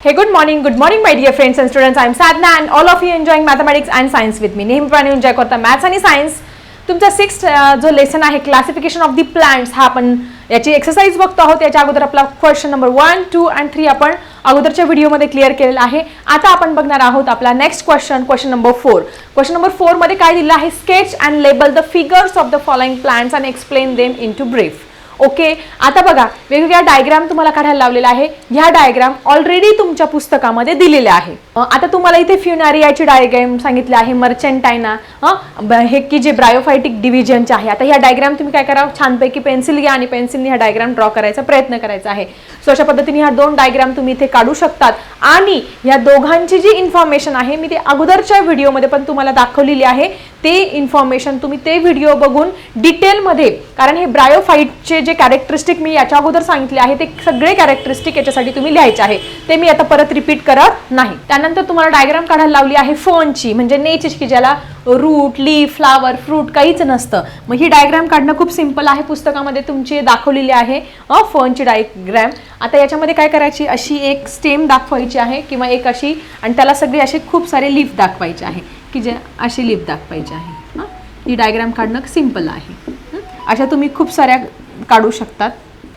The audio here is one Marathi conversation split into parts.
Hey, good morning, good morning, my dear friends and students. I'm Sadhna and all of you enjoying mathematics and science with me. नेहमीप्रमाणे एन्जॉय करता मॅथ्स आणि सायन्स तुमचा सिक्स्थ जो लेसन आहे क्लासिफिकेशन ऑफ दी प्लांट्स हा आपण याची एक्सरसाइज बघतो आहोत. याच्या अगोदर आपला question number one two and three आपण अगोदरच्या व्हिडिओमध्ये क्लिअर केलेला आहे. आता आपण बघणार आहोत आपला next question question number four question number फोरमध्ये काय दिलं आहे? Sketch and label the figures of the following plants and explain them in to brief okay? आता बघा वेगवेगळ्या डायग्राम तुम्हाला काढायला लावलेला आहे. ह्या डायग्राम ऑलरेडी तुमच्या पुस्तकामध्ये दिलेल्या आहे. आता तुम्हाला इथे फ्युनारियाची डायग्राम सांगितले आहे मर्चेंटायना हं हे की जे ब्रायोफायटिक डिव्हिजनचे आहे. आता ह्या डायग्राम तुम्ही काय करा छानपैकी पेन्सिल घ्या आणि पेन्सिलने ह्या डायग्राम ड्रॉ करायचा प्रयत्न करायचा आहे. सो अशा पद्धतीने ह्या दोन डायग्राम तुम्ही इथे काढू शकतात. आणि ह्या दोघांची जी इन्फॉर्मेशन आहे मी ते अगोदरच्या व्हिडिओमध्ये पण तुम्हाला दाखवलेली आहे. ते इन्फॉर्मेशन तुम्ही ते व्हिडिओ बघून डिटेलमध्ये कारण हे ब्रायोफाईटचे जे कॅरेक्टरिस्टिक मी याच्या अगोदर सांगितले आहे ते सगळे कॅरेक्टरिस्टिक याच्यासाठी तुम्ही लिहायचे आहे. ते मी आता परत रिपीट करत नाही. त्यानंतर तुम्हाला डायग्राम काढायला लावली आहे फोनची म्हणजे नेचची की ज्याला रूट ली फ्लावर फ्रूट काहीच नसतं. मग ही डायग्राम काढणं खूप सिंपल आहे. पुस्तकामध्ये तुमची दाखवलेली आहे. फोनची डायग्रॅम आता याच्यामध्ये काय करायची? अशी एक स्टेम दाखवायची आहे किंवा एक अशी आणि त्याला सगळी अशी खूप सारे लीफ दाखवायचे आहे. की जे अशी लीफ दाखवायची आहे. हां? ही डायग्राम काढणं सिंपल आहे. अशा तुम्ही खूप साऱ्या काढू शकतात.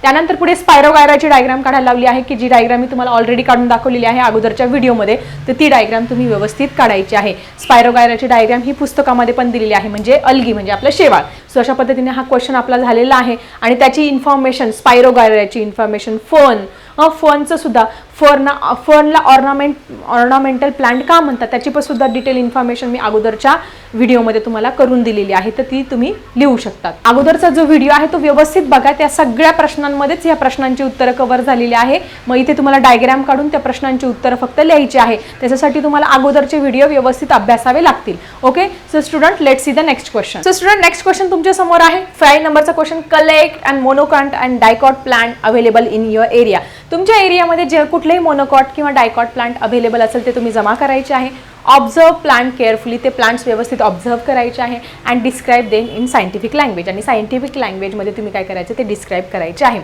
त्यानंतर पुढे स्पायरोगायराची डायग्राम काढायला लावली आहे की जी डायग्राम मी तुम्हाला ऑलरेडी काढून दाखवलेली आहे अगोदरच्या व्हिडिओमध्ये तर ती डायग्राम तुम्ही व्यवस्थित काढायची आहे. स्पायरोगायराची डायग्राम ही पुस्तकामध्ये पण दिलेली आहे म्हणजे अलगी म्हणजे आपलं शेवाळ. सो अशा पद्धतीने हा क्वेश्चन आपला झालेला आहे. आणि त्याची इन्फॉर्मेशन स्पायरोगायराची इन्फॉर्मेशन फोन फनचं सुद्धा. फर्ना फर्नला ऑर्नामेंट ऑर्नामेंटल प्लांट का म्हणतात? त्याची पण सुद्धा डिटेल इन्फॉर्मेशन मी अगोदरच्या व्हिडिओमध्ये तुम्हाला करून दिलेली आहे. तर ती तुम्ही लिहू शकतात. अगोदरचा जो व्हिडिओ आहे तो व्यवस्थित बघा. त्या सगळ्या प्रश्नांमध्येच या प्रश्नांची उत्तरं कव्हर झालेली आहे. मग इथे तुम्हाला डायग्राम काढून त्या प्रश्नांची उत्तरं फक्त लिहायची आहे. त्याच्यासाठी तुम्हाला अगोदरचे व्हिडिओ व्यवस्थित अभ्यासावे लागतील. Okay so student let see the next question so student next question तुमच्यासमोर आहे. फाय नंबरचा question collect and monocot and dicot plant available in your area तुमच्या एरियामध्ये जे कुठलेही मोनोकॉट किंवा डायकॉट प्लांट अवेलेबल असेल ते तुम्ही जमा करायचे आहे. ऑब्झर्व प्लांट केअरफुली ते प्लांट्स व्यवस्थित ऑब्झर्व करायचे आहे and describe them in scientific language आणि सायंटिफिक लँग्वेजमध्ये तुम्ही काय करायचं ते डिस्क्राईब करायचे आहे.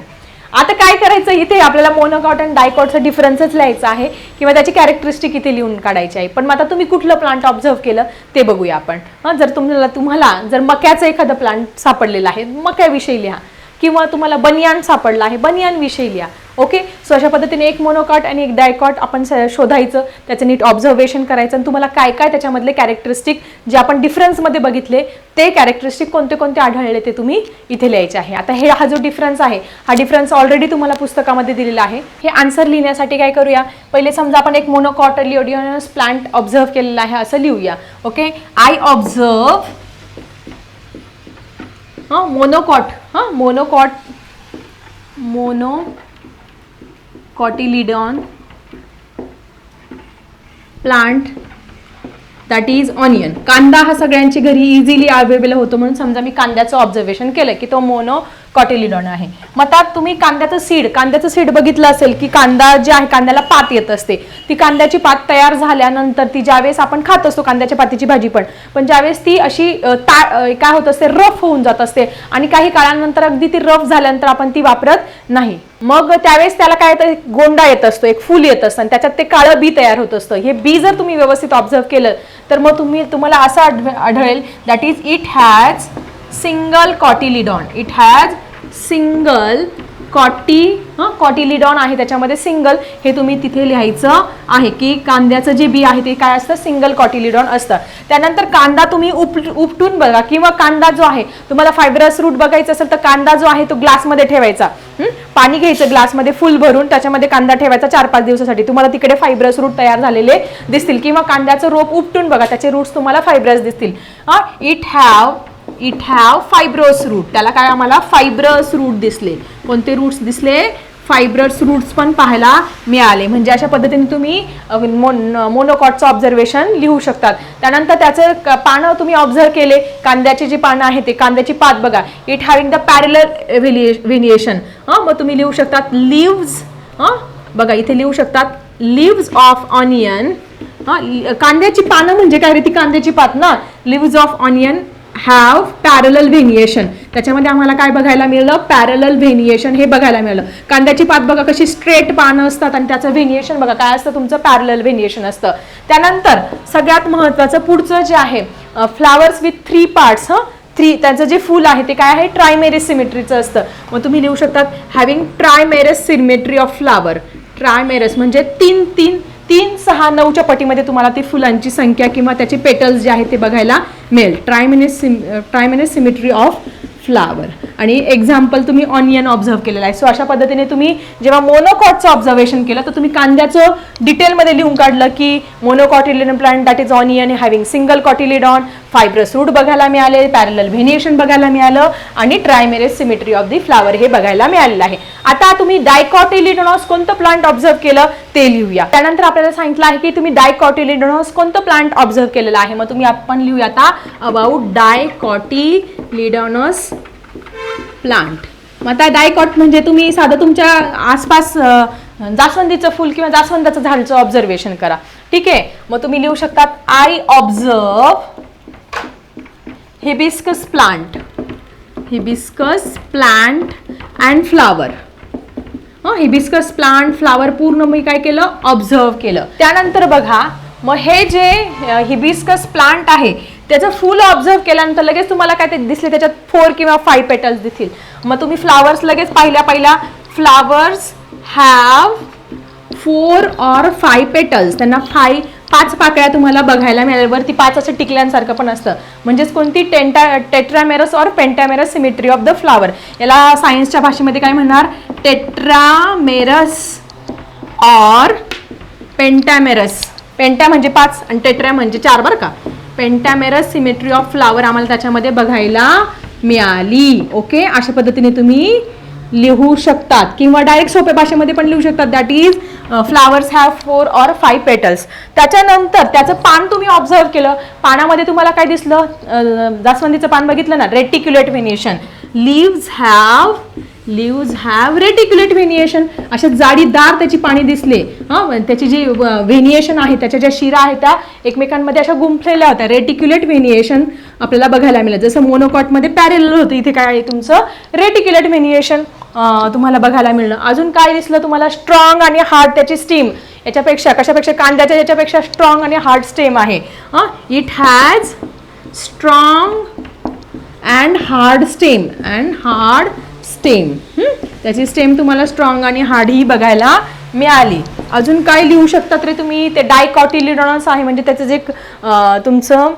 आता काय करायचं? इथे आपल्याला मोनोकॉट आणि डायकॉटचा डिफरन्सच लिहायचा आहे किंवा त्याची कॅरेक्टरिस्टिक इथे लिहून काढायची आहे. पण मग आता तुम्ही कुठलं प्लांट ऑब्झर्व केलं ते बघूया आपण. हां जर तुम्हाला तुम्हाला जर मक्याचं एखादं प्लांट सापडलेलं आहे मक्याविषयी लिहा. किंवा तुम्हाला बनियान सापडला आहे बनियान विषयी लिहा. ओके सो अशा पद्धतीने एक मोनोकॉट आणि एक डायकॉट आपण स- शोधायचं त्याचं नीट ऑब्झर्वेशन करायचं. आणि तुम्हाला काय काय त्याच्यामधले कॅरेक्टरिस्टिक जे आपण डिफरन्समध्ये बघितले ते कॅरेक्टरिस्टिक कोणते कोणते आढळले ते तुम्ही इथे लिहायचे आहे. आता हे हा जो डिफरन्स आहे हा डिफरन्स ऑलरेडी तुम्हाला पुस्तकामध्ये दिलेला आहे. हे आन्सर लिहिण्यासाठी काय करूया? पहिले समजा आपण एक मोनोकॉट लिओडिओनस प्लांट ऑब्झर्व केलेला आहे असं लिहूया. ओके आय ऑब्झर्व हां मोनोकॉट हां monocot mono cotyledon plant that is onion कांदा हा सगळ्यांची घरी इझिली अवेलेबल होतो म्हणून समजा मी कांद्याचं ऑब्झर्वेशन केलं की तो मोनो कॉटिलिडॉन आहे. मग त्यात तुम्ही कांद्याचं सीड कांद्याचं सीड बघितलं असेल की कांदा जे आहे कांद्याला पात येत असते. ती कांद्याची पात तयार झाल्यानंतर ती ज्यावेळेस आपण खात असतो कांद्याच्या पातीची भाजी पण पण ज्यावेळेस ती अशी ता काय होत असते रफ होऊन जात असते आणि काही काळानंतर अगदी ती रफ झाल्यानंतर आपण ती वापरत नाही. मग त्यावेळेस त्याला काय येतं गोंडा येत असतो एक फुल येत असतं आणि त्याच्यात ते काळं बी तयार होत असतं. हे बी जर तुम्ही व्यवस्थित ऑब्झर्व केलं तर मग तुम्ही तुम्हाला असं आढळेल that is it has single cotyledon. It has single coty हां कॉटिलिडॉन आहे त्याच्यामध्ये सिंगल हे तुम्ही तिथे लिहायचं आहे की कांद्याचं जे बी आहे ते काय असतं? सिंगल कॉटिलिडॉन असतं. त्यानंतर कांदा तुम्ही उप उपटून बघा किंवा कांदा जो आहे तुम्हाला फायब्रस रूट बघायचं असेल तर कांदा जो आहे तो ग्लासमध्ये ठेवायचा. पाणी घ्यायचं ग्लासमध्ये फुल भरून त्याच्यामध्ये कांदा ठेवायचा चार पाच दिवसासाठी. तुम्हाला तिकडे फायब्रस रूट तयार झालेले दिसतील. किंवा कांद्याचं रोप उपटून बघा त्याचे रूट्स तुम्हाला फायब्रस दिसतील. हां it have it have fibrous root त्याला काय आम्हाला फायब्रस रूट दिसले. कोणते रूट्स दिसले? फायब्रस रूट्स पण पाहायला मिळाले. म्हणजे अशा पद्धतीने तुम्ही मोनोकॉटचं ऑब्झर्वेशन लिहू शकतात. त्यानंतर त्याचं पानं तुम्ही ऑब्झर्व केले. कांद्याचे जे पानं आहे ते कांद्याची पात बघा. इट हॅविंग द पॅरेलर व्हेलिए व्हेनिएशन हां मग तुम्ही लिहू शकतात लिव्ज हां बघा इथे लिहू शकतात लिव्ज ऑफ ऑनियन हां कांद्याची पानं म्हणजे काय रे ती कांद्याची पात ना? Leaves of onion have parallel venation त्याच्यामध्ये आम्हाला काय बघायला मिळलं? पॅरल व्हेनिएशन हे बघायला मिळलं. कांद्याची पात बघा कशी स्ट्रेट पानं असतात आणि त्याचं व्हेनिएशन बघा. काय असतं? तुमचं पॅरल व्हेनिएशन असतं. त्यानंतर सगळ्यात महत्त्वाचं पुढचं जे आहे फ्लावर्स विथ थ्री पार्ट्स हं? थ्री त्याचं जे फूल आहे ते काय आहे? ट्रायमेरिस सिमेट्रीचं असतं. मग तुम्ही लिहू शकतात having trimerous symmetry of flower trimerous म्हणजे तीन तीन तीन सहा नऊच्या पटीमध्ये तुम्हाला ती फुलांची संख्या किंवा त्याचे पेटल्स जे आहेत ते बघायला मिळेल. Trimerous sym trimerous symmetry of flower आणि एक्झाम्पल तुम्ही ऑनियन ऑब्झर्व केलेला आहे. सो अशा पद्धतीने तुम्ही जेव्हा मोनोकॉटचं ऑब्झर्वेशन केलं तर तुम्ही कांद्याचं डिटेलमध्ये लिहून काढलं की monocotyledon plant that is onion having single cotyledon fibrous root बघायला मिळाले पॅरल व्हेनिएशन बघायला मिळालं आणि trimerous symmetry of the flower हे बघायला मिळालेलं आहे. आता तुम्ही डायकॉटिलिडॉनॉस कोणतं प्लांट ऑब्झर्व केलं ते लिहूया. त्यानंतर आपल्याला सांगितलं आहे की तुम्ही डायकॉटिलिडॉनॉस कोणतं प्लांट ऑब्झर्व केलेलं आहे. मग तुम्ही आपण लिहूया आता अबाउट डायकॉटिलिडॉनॉस प्लांट मग आता डायकॉट म्हणजे तुम्ही साधं तुमच्या आसपास जास्वंदीचं फुल किंवा जास्वंदाचं झाडचं ऑब्झर्वेशन करा. ठीक आहे? मग तुम्ही लिहू शकतात I observe hibiscus plant hibiscus plant and flower hibiscus plant flower पूर्ण मी काय केलं? ऑब्झर्व केलं. त्यानंतर बघा मग हे जे हिबिस्कस प्लांट आहे त्याचं फुल ऑब्झर्व केल्यानंतर लगेच तुम्हाला काय ते दिसले त्याच्यात फोर किंवा फाईव्ह पेटल्स दिसतील. मग तुम्ही फ्लावर्स लगेच पाहिल्या पहिल्या flowers have four or five petals त्यांना फाय पाच पाकळ्या तुम्हाला बघायला मिळेल वरती पाच असं टिकल्यांसारखं पण असतं. म्हणजेच कोणती टेंटा tetramerous or pentamerous symmetry of the flower याला सायन्सच्या भाषेमध्ये काय म्हणणार? Tetramerous or pentamerous. पेंटा म्हणजे पाच आणि टेट्रा म्हणजे चार बरं का? पेंटॅमेरस सिमेट्री ऑफ फ्लावर आम्हाला त्याच्यामध्ये बघायला मिळाली. ओके अशा पद्धतीने तुम्ही लिहू शकतात. किंवा डायरेक्ट सोप्या भाषेमध्ये पण लिहू शकतात. That is flowers have four or five petals त्याच्यानंतर त्याचं पान तुम्ही ऑब्झर्व केलं. पानामध्ये तुम्हाला काय दिसलं? जास्वंदीचं पान बघितलं ना? Reticulate venation leaves have leaves have reticulate venation अशा जाडीदार त्याची पाणी दिसले. हां त्याची जी व्हेनिएशन आहे त्याच्या ज्या शिरा आहेत त्या एकमेकांमध्ये अशा गुंफलेल्या होत्या. रेटिक्युलेट व्हेनिएशन आपल्याला बघायला मिळेल. जसं मोनोकॉटमध्ये पॅरेल होतं इथे काय आहे तुमचं? रेटिक्युलेट व्हेनिएशन तुम्हाला बघायला मिळणं अजून काय दिसलं तुम्हाला? स्ट्रॉंग आणि हार्ड त्याची स्टीम याच्यापेक्षा कशापेक्षा? कांद्याच्या याच्यापेक्षा स्ट्रॉंग आणि हार्ड स्टेम आहे. हां it has strong and hard stem and hard stem. त्याची स्टेम तुम्हाला स्ट्रॉंग आणि हाडही बघायला मिळाली. अजून काय लिहू शकतात रे तुम्ही? ते डायकॉटिलिडॉनस आहे म्हणजे त्याचं जे तुमचं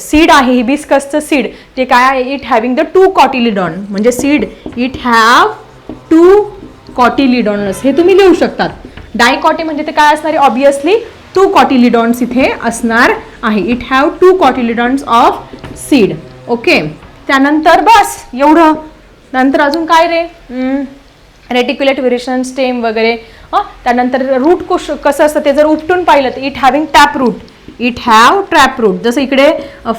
सीड आहे हिबिस्कसचं सीड ते काय आहे? It having the two cotyledon म्हणजे seed it have two cotyledons हे तुम्ही लिहू शकतात. डायकॉटी म्हणजे ते काय असणार आहे? ऑब्विसली टू कॉटिलिडॉन्स इथे असणार आहे. It have two cotyledons of seed okay त्यानंतर बस एवढं. नंतर अजून काय रे? रेटिक्युलेट व्हेरिएशन स्टेम वगैरे. त्यानंतर रूट कुश कसं असतं ते जर उपटून पाहिलं तर it having tap root it have trap root जसं इकडे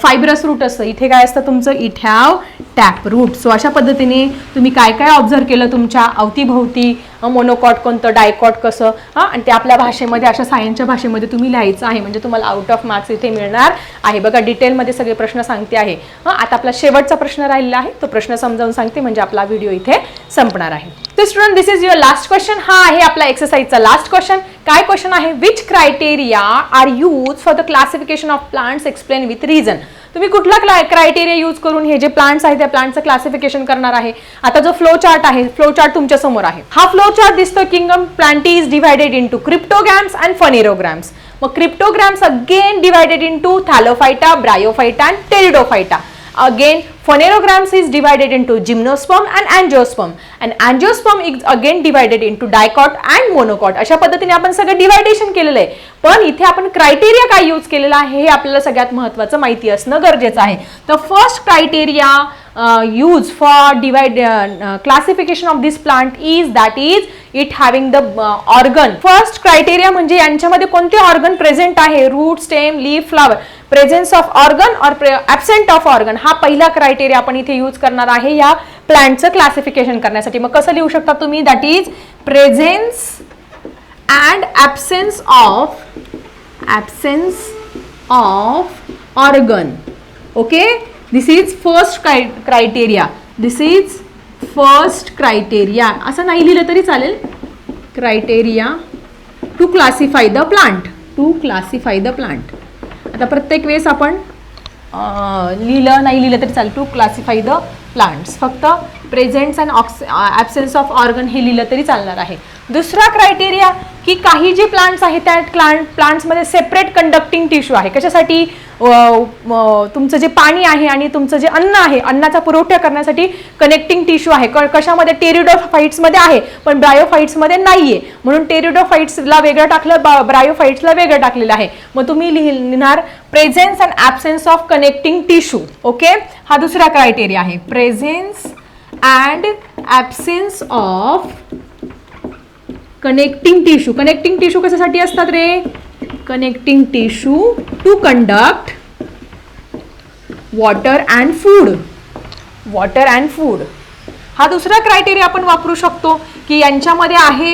फायब्रस रूट असतं. इथे काय असतं तुमचं? It have tap root so अशा पद्धतीने तुम्ही काय काय ऑब्झर्व केलं तुमच्या अवतीभोवती? मोनोकॉट कोणतं डायकॉट कसं? हां आणि ते आपल्या भाषेमध्ये अशा सायन्सच्या भाषेमध्ये तुम्ही लिहायचं आहे. म्हणजे तुम्हाला आउट ऑफ मार्क्स इथे मिळणार आहे. बघा डिटेलमध्ये सगळे प्रश्न सांगते आहे. हां आता आपला शेवटचा प्रश्न राहिलेला आहे. तो प्रश्न समजावून सांगते म्हणजे आपला व्हिडिओ इथे संपणार आहे. तर student this is your last question हा आहे आपला एक्सरसाइजचा लास्ट क्वेश्चन काय क्वेश्चन आहे? Which criteria are use for the classification of plants explain with reason तुम्ही कुठला क्रायटेरिया यूज करून हे जे प्लांट्स आहेत त्या प्लांटचं क्लासिफिकेशन करणार आहे? आता जो फ्लो चार्ट आहे फ्लो चार्ट तुमच्यासमोर आहे. हा फ्लो चार्ट दिसतो kingdom plantae is in into cryptograms and phanerograms मग cryptograms again divided into thallophyta bryophyta and pteridophyta again phanerograms is divided into gymnosperm and angiosperm. And angiosperm is again divided into dicot and monocot. अशा पद्धतीने आपण सगळं डिवायडेशन केलेलं आहे. पण इथे आपण क्रायटेरिया काय यूज केलेला आहे हे आपल्याला सगळ्यात महत्त्वाचं माहिती असणं गरजेचं आहे. तर first criteria use for divide classification of this plant is that is it having the organ first criteria म्हणजे यांच्यामध्ये कोणते ऑर्गन प्रेझेंट आहे? Root stem leaf flower presence of organ or absent of organ हा पहिला क्रायटेरिया आपण इथे यूज करणार आहे या प्लांटचं क्लासिफिकेशन करण्यासाठी. मग कसं लिहू शकता तुम्ही? That is presence and absence of absence of organ okay this is first criteria this is first criteria असं नाही लिहिलं तरी चालेल. Criteria to classify the plant to classify the plant आता प्रत्येक वेळेस आपण लिहिलं नाही लिहिलं तरी चालेल. टू क्लासिफाय द प्लांट्स फक्त presence and ox absence of organ हे लिहिलं तरी चालणार आहे. दुसरा क्रायटेरिया की काही जे प्लांट्स आहेत त्या प्लांट प्लांट्समध्ये सेपरेट कंडक्टिंग टिश्यू आहे. कशासाठी? तुमचं जे पाणी आहे आणि तुमचं जे अन्न आहे अन्नाचा पुरवठा करण्यासाठी कनेक्टिंग टिश्यू आहे. क- कशामध्ये? टेरिडोफाईट्समध्ये आहे पण ब्रायोफाईट्समध्ये नाही आहे म्हणून टेरिडोफाईट्सला वेगळं टाकलं बा ब्रायोफाईट्सला वेगळं टाकलेलं आहे. मग तुम्ही लिहि लिहिणार presence and absence of connecting tissue okay हा दुसरा क्रायटेरिया आहे. Presence and absence of connecting tissue connecting tissue कशासाठी असतात रे? Connecting tissue to conduct water and food water and food हा दुसरा क्रायटेरिया आपण वापरू शकतो की यांच्यामध्ये आहे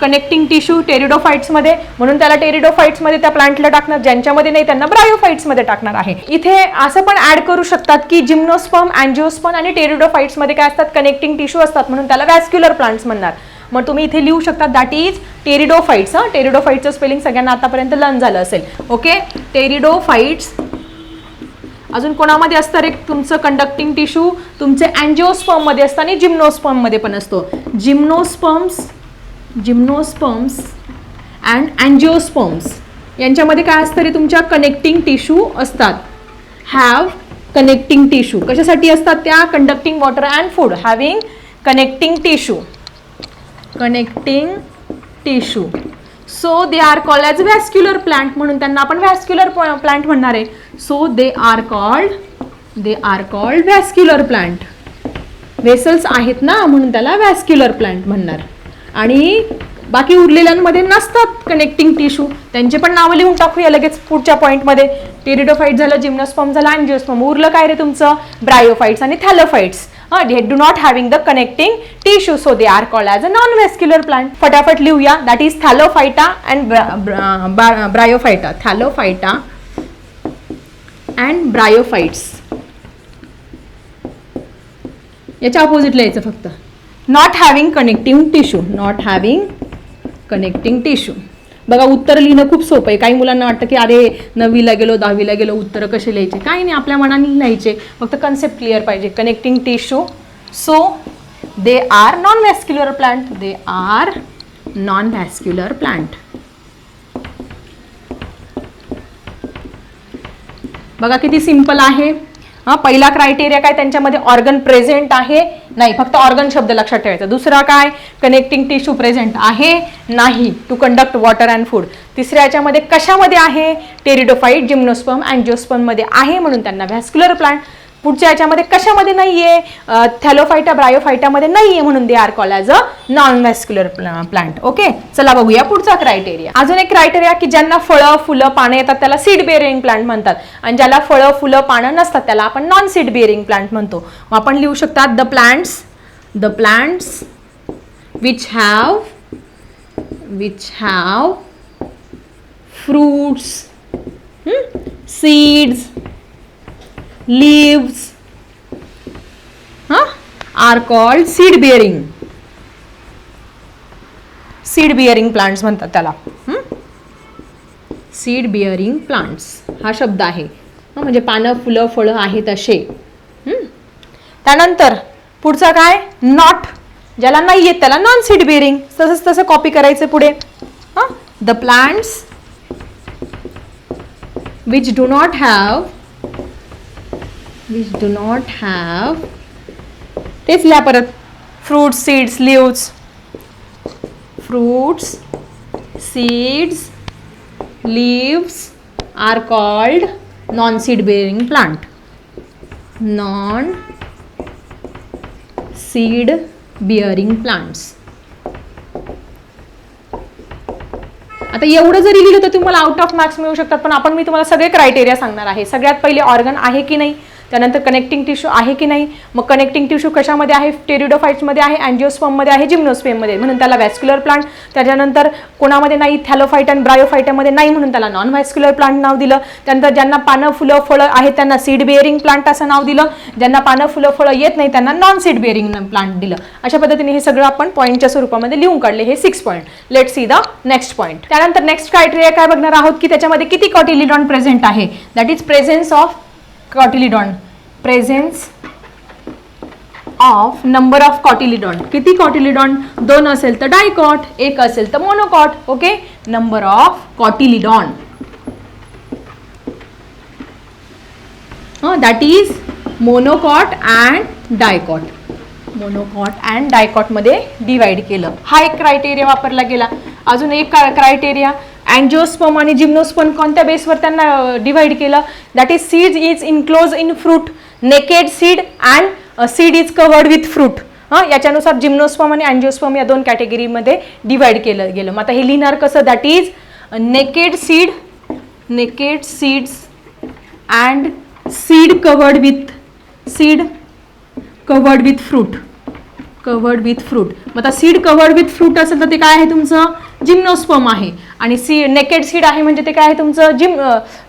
कनेक्टिंग टिश्यू टेरिडोफाईट्समध्ये म्हणून त्याला टेरिडोफाईट्समध्ये त्या प्लांटला टाकणार. ज्यांच्यामध्ये नाही त्यांना ब्रायोफाईट्समध्ये टाकणार आहे. इथे असं पण ॲड करू शकतात की जिम्नोस्पम अँजिओस्पम आणि टेरिडोफाईट्समध्ये काय असतात? कनेक्टिंग टिश्यू असतात. म्हणून त्याला वॅस्क्युलर प्लांट्स म्हणणार. मग तुम्ही इथे लिहू शकता दॅट इज टेरिडोफाईट्स हां? टेरिडोफाईटचं स्पेलिंग सगळ्यांना आतापर्यंत लर्न झालं असेल. ओके टेरिडोफाईट्स अजून कोणामध्ये असतं? रे तुमचं कंडक्टिंग टिश्यू तुमचे अँजिओस्पर्ममध्ये असतं आणि जिम्नोस्पर्ममध्ये पण असतो. जिम्नोस्पर्म्स जिम्नोस्पर्म्स अँड अँजिओस्पर्म्स यांच्यामध्ये काय असतं रे तुमच्या? कनेक्टिंग टिश्यू असतात. हॅव कनेक्टिंग टिश्यू कशासाठी असतात त्या? Conducting water and food having connecting tissue connecting tissue so they are called as vascular plant म्हणून त्यांना आपण व्हॅस्क्युलर प्लांट म्हणणार आहे. So they are called they are called vascular plant vessels आहेत ना म्हणून त्याला व्हॅस्क्युलर प्लांट म्हणणार. आणि बाकी उरलेल्यांमध्ये नसतात कनेक्टिंग टिश्यू त्यांचे पण नावं लिहून टाकूया लगेच पुढच्या पॉईंटमध्ये टेरिडोफाईट झालं जिम्नोस्पॉम झालं अँजिओस्पॉम उरलं काय रे तुमचं? ब्रायोफाईट्स आणि thallophytes do not having the connecting tissue so they are called as a non vascular plant फटाफट लिहूया. That is thallophyta and bryophyta thallophyta and bryophytes याच्या ऑपोजिट लिहायचं फक्त. Not having connecting tissue not having connecting tissue बघा उत्तर लिहिणं खूप सोपं आहे. काही मुलांना वाटतं की अरे नववीला गेलो दहावीला गेलो उत्तरं कसे लिहायचे? काही नाही आपल्या मनाने लिहायचे. फक्त कन्सेप्ट क्लिअर पाहिजे. Connecting tissue so they are non vascular plant they are non vascular plant बघा किती सिंपल आहे. हा पहिला क्रायटेरिया काय? त्यांच्यामध्ये ऑर्गन प्रेझेंट आहे. नाही फक्त ऑर्गन शब्द लक्षात ठेवायचा. दुसरा काय? कनेक्टिंग टिश्यू प्रेझेंट आहे? नाही. To conduct water and food तिसऱ्या याच्यामध्ये कशामध्ये आहे? टेरिडोफाईट जिम्नोस्पम अँजिओस्पममध्ये आहे म्हणून त्यांना व्हॅस्क्युलर प्लांट पुढच्या याच्यामध्ये कशामध्ये नाही आहे थॅलोफायटा ब्रायोफायटामध्ये नाही आहे म्हणून they are call as a non vascular plant okay चला बघूया पुढचा क्रायटेरिया अजून एक क्रायटेरिया की ज्यांना फळं फुलं पानं येतात त्याला सीड बेअरिंग प्लांट म्हणतात. आणि ज्याला फळं फुलं पानं नसतात त्याला आपण नॉन सीड बेअरिंग प्लांट म्हणतो. मग आपण लिहू शकतात the plants the plants which have which have fruits seeds leaves. Huh, are called seed bearing. Seed bearing plants म्हणतात त्याला. सीड बिअरिंग प्लांट्स हा शब्द आहे. म्हणजे पानं फुलं फळं आहेत असे. त्यानंतर पुढचा काय? नॉट ज्याला नाही येत त्याला नॉन सीड बिअरिंग तसंच तसं कॉपी करायचं पुढे. हां? The plants which do not have which do not have तेच लिहा परत. Fruits seeds leaves fruits seeds leaves are called non seed bearing plant. Non seed bearing plants. आता एवढं जरी लिहिलं तर तुम्हाला आउट ऑफ मार्क्स मिळू शकतात पण आपण मी तुम्हाला सगळे क्रायटेरिया सांगणार आहे. सगळ्यात पहिले ऑर्गन आहे की नाही? त्यानंतर कनेक्टिंग टिश्यू आहे की नाही? मग कनेक्टिंग टिश्यू कशामध्ये आहे? टेरिडोफाईट्समध्ये आहे अँजिओस्पममध्ये आहे जिम्नोस्पेममध्ये म्हणून त्याला व्हॅस्क्युलर प्लांट त्याच्यानंतर कोणामध्ये नाही? थॅलोफाईट आणि ब्रायोफाईटामध्ये नाही म्हणून त्याला नॉन व्हॅस्क्युलर प्लांट नाव दिलं. त्यानंतर ज्यांना पानं फुलं फळं आहेत त्यांना सीड बिअरिंग प्लांट असं नाव दिलं. ज्यांना पानं फुलं फळं येत नाही त्यांना नॉन सीड बिअरिंग प्लांट दिलं. अशा पद्धतीने हे सगळं आपण पॉईंटच्या स्वरूपामध्ये लिहून काढले. हे six point let see the next point त्यानंतर नेक्स्ट क्रायटेरिया काय बघणार आहोत? की त्याच्यामध्ये किती कॉटिलिडॉन प्रेझेंट आहे? That is presence of cotyledon. Presence of number of cotyledon. किती कॉटिलिडॉन? दोन असेल तर डायकॉट एक असेल तर monocot okay number of cotyledon. That is monocot and dicot. Monocot and डायकॉटमध्ये divide केलं. हा एक क्रायटेरिया वापरला गेला. अजून एक क्रायटेरिया अँजिओस्पम आणि जिम्नोस्पम कोणत्या बेसवर त्यांना डिव्हाइड केलं? That is seed is enclose in fruit naked seed and seed is covered with fruit हां याच्यानुसार जिम्नोस्पम आणि अँजिओस्पम या दोन कॅटेगरीमध्ये डिव्हाइड केलं गेलं. मग आता हे लिहिणार कसं? That is naked seed naked seeds and seed covered with seed covered with fruit covered with fruit. मग आता सीड कवर्ड विथ फ्रूट असेल तर ते काय आहे तुमचं? जिम्नोस्पम आहे. आणि सी नेकेड सीड आहे म्हणजे ते काय आहे तुमचं? Gym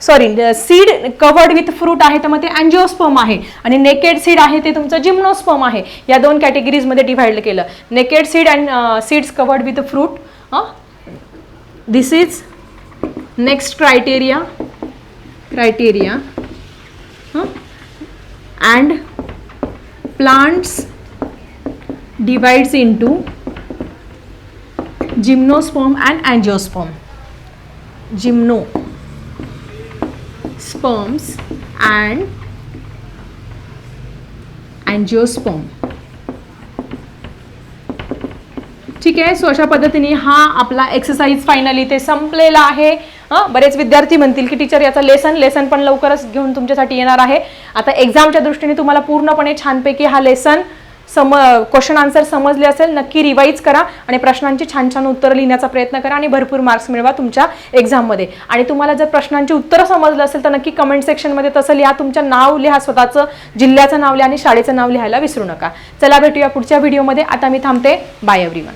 sorry seed covered with fruit आहे तर मग ते अँजिओस्पम आहे. आणि नेकेड सीड आहे ते तुमचं जिम्नोस्पम आहे. या दोन कॅटेगरीजमध्ये डिव्हाइड केलं. Naked seed and seeds covered with fruit this is next criteria criteria and plants divides into gymnosperm and angiosperm. Gymnosperms and angiosperm. ठीक आहे? सो अशा पद्धतीने हा आपला एक्सरसाइज फायनली ते संपलेला आहे. बरेच विद्यार्थी म्हणतील की टीचर याचा लेसन लेसन पण लवकरच घेऊन तुमच्यासाठी येणार आहे. आता एक्झामच्या दृष्टीने तुम्हाला पूर्णपणे छानपैकी हा लेसन सम क्वेश्चन आन्सर समजले असेल नक्की रिवाईज करा आणि प्रश्नांची छान छान उत्तरं लिहिण्याचा प्रयत्न करा आणि भरपूर मार्क्स मिळवा तुमच्या एक्झाममध्ये आणि तुम्हाला जर प्रश्नांची उत्तरं समजलं असेल तर नक्की कमेंट सेक्शनमध्ये तसं लिहा. तुमचं नाव लिहा स्वतःचं जिल्ह्याचं नाव लिहा आणि शाळेचं नाव लिहायला विसरू नका. चला भेटूया पुढच्या व्हिडिओमध्ये आता मी थांबते. Bye everyone